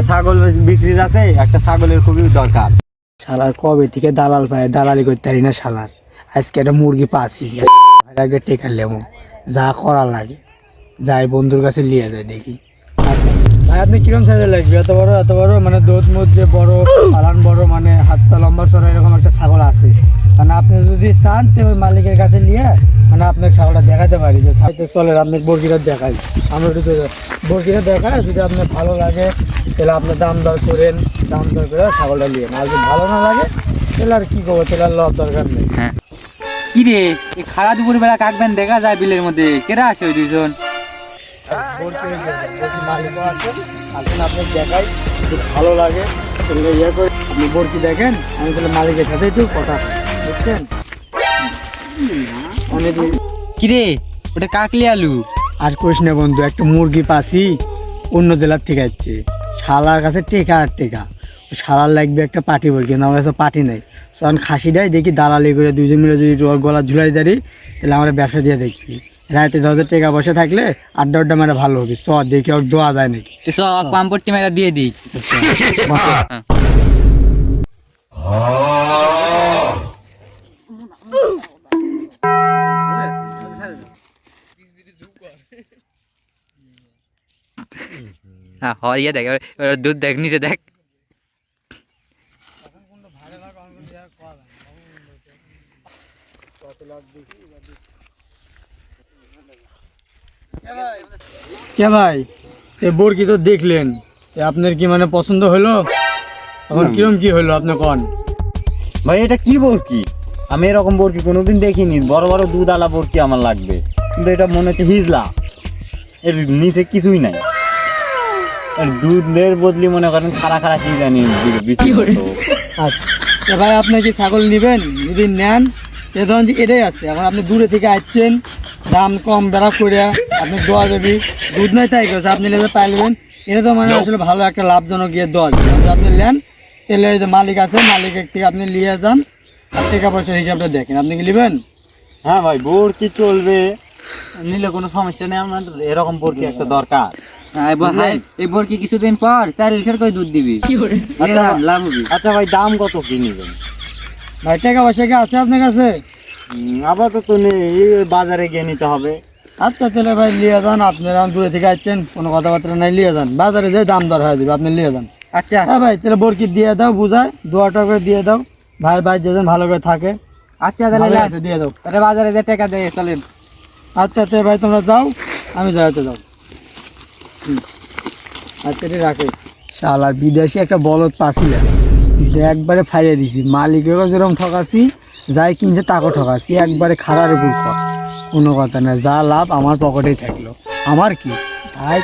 একটা ছাগল বিক্রি আছে একটা ছাগলের খুবই দরকার। শালার কবে থেকে দালাল পায় দালালি করতে পারি না শালার। আজকে একটা মুরগি পাচ্ছি আগে টেকার লেমো যা করা লাগে যাই বন্ধুর কাছে নিয়ে যায় দেখি। ভাই আপনি কিরম সাইজের লাগবে? এত বড় এত বড় মানে দুধ মুধ যে বড় পালান বড় মানে হাত পা লম্বা সরা এরকম একটা ছাগল আছে। মানে আপনি যদি চান তো মালিকের কাছে নিয়ে মানে আপনার ছাগলটা দেখাতে পারি যে সাইতে চলে আপনি বর্গিটা দেখাই। আমরা একটু বর্গিটা দেখায় যদি আপনার ভালো লাগে তাহলে আপনি দাম দর করেন দাম দর করে ছাগলটা নিয়ে আর যদি ভালো না লাগে তাহলে আর কি করব? তাহলে আর লব দরকার নেই। হ্যাঁ। কি রে এই খাড়া দুপুর বেলা কাকবেন দেখা যায় বিলের মধ্যে। কেরা আসে ওই দুজন বর্গি বর্গি মালিকও আছে আসুন আপনার দেখাই যদি ভালো লাগে তাহলে ইয়ে করে আপনি বর্গি দেখেন আমি তাহলে মালিকের সাথে একটু কথা বুঝছেন অনেক কি রে ওটা কাকলি আলু? আর করিস না বন্ধু একটা মুরগি পাসি অন্য জেলার থেকে আসছে। শালার কাছে টেকা আর টেকা। শালার লাগবে একটা পাটি কিন্তু আমার কাছে পাটি নেই। তখন দেয় দেখি দালালি করে দুজন মিলে যদি গলা ঝুলাই দাঁড়ি তাহলে আমরা ব্যবসা দিয়ে দেখি। রাতে দশ হাজার টাকা বসে থাকলে আড্ডা আড্ডা মেরে ভালো হবে। চ দেখি ওর দোয়া যায় নাকি। পাম্পটি মেরা দিয়ে দিই। হ্যাঁ হরিয়ে দেখ এবার- দুধ দেখ নিচে দেখ। কে ভাই? এ বর্গি তো দেখলেন। এ আপনার কি মানে পছন্দ হলো? এখন কিরম কি হলো আপনি কন? ভাই এটা কি বরকি? আমি এরকম বরকি কোনোদিন দেখিনি। বড় বড় দুধ আলা বরকি আমার লাগবে। কিন্তু এটা মনে হচ্ছে হিজলা। এর নিচে কিছুই নাই। দুধের বদলি মনে করেন খারা খারা কি জানি আচ্ছা ভাই আপনি কি ছাগল নেবেন? যদি নেন এ ধরুন যে এটাই আছে। এখন আপনি দূরে থেকে আসছেন দাম কম বেড়া করে আপনি দোয়া দেবি। দুধ নয় তাই করেছে আপনি লেবে পাইলেন এটা তো মানে আসলে ভালো একটা লাভজনক গিয়ে দোয়া। যদি আপনি নেন তাহলে যে মালিক আছে মালিকের থেকে আপনি নিয়ে যান। আর টাকা পয়সার হিসাবটা দেখেন। আপনি কি নেবেন? হ্যাঁ ভাই বরকি চলবে। নিলে কোনো সমস্যা নেই আমার এরকম বরকি একটা দরকার। এই বরকি কিছুদিন পর চার লিটার করে দুধ দিবি? আচ্ছা। লাভ হবে। আচ্ছা ভাই দাম কত কি নেবেন? ভাই টাকা পয়সা কি আছে আপনার কাছে? আপাতত নেই বাজারে গিয়ে নিতে হবে। আচ্ছা তাহলে ভাই নিয়ে যান আপনারা দূরে থেকে আসছেন কোনো কথাবার্তা নাই নিয়ে যান। বাজারে যে দাম দর হয়ে যাবে আপনি নিয়ে যান। আচ্ছা। হ্যাঁ ভাই তাহলে বরকি দিয়ে দাও বুঝায় দোয়াটা করে দিয়ে দাও। ভাই ভাই যেজন ভালো করে থাকে আচ্ছা তাহলে দিয়ে দাও। তাহলে বাজারে যে টাকা দেয় চলেন। আচ্ছা তো ভাই তোমরা যাও আমি যাইতে যাও। ঠিক রাখে। শালা, বিদেশি একটা বলদ পাছিলাম একবারে ফাইরে দিছি। মালিকেরও যেরকম ঠকাছি, যাই কিনছে তাকে ঠকাছি। একবারে খারার উপর কোনো কথা না, যা লাভ আমার পকেটেই থাকল। আমার কি? ভাই